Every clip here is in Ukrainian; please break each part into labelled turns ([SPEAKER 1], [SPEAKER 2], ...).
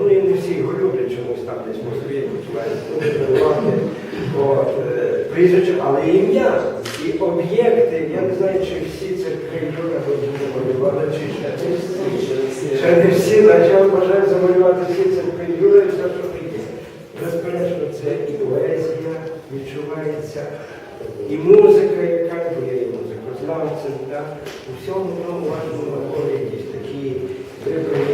[SPEAKER 1] Ну і не всі його люблять чомусь там десь почувають ну, е, прізвище, але ім'я і об'єкти. Я не знаю, чи всі це Юра малювали, чи ще не всі. Ще не всі, значить я замалювати всі це Юра і все, що таке. Безперечно, це і поезія відчувається, і музика, яка я і музикознавцем, у всьому тому важливо навколо якісь такі вибрані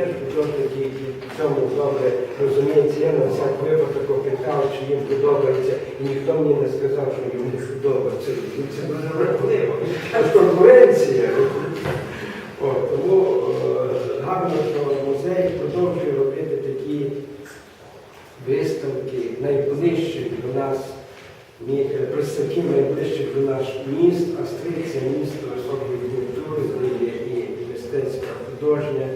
[SPEAKER 1] теж художники, які в цьому добре розуміються. Я на всяк випадок опитав, чи їм подобається, і ніхто мені не сказав, що йому не подобається. Це дуже важливо. Конкуренція. Тому е, гарно, що музей продовжує робити такі виставки найближчих до нас, е, представників найближчих до нас міст, а Стрий це місто високої культури, і мистецька художня,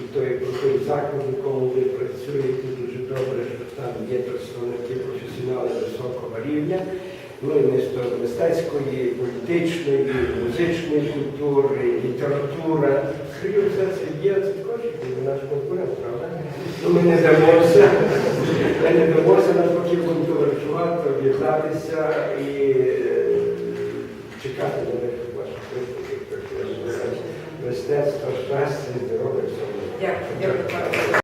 [SPEAKER 1] і той про той заклад, в якому ви працюєте, дуже добре, що там є представники професіонали високого рівня, ну і місто мистецької, політичної, музичної культури, література. Крім все це є, це також наш конкурент, правда? Ну, Ми не дамося, ми не дамося, навпаки будемо товаришувати, об'єднатися і е, чекати на них ваших виступів. Е, Мистецтво, щастя, здоров'я. Дякую.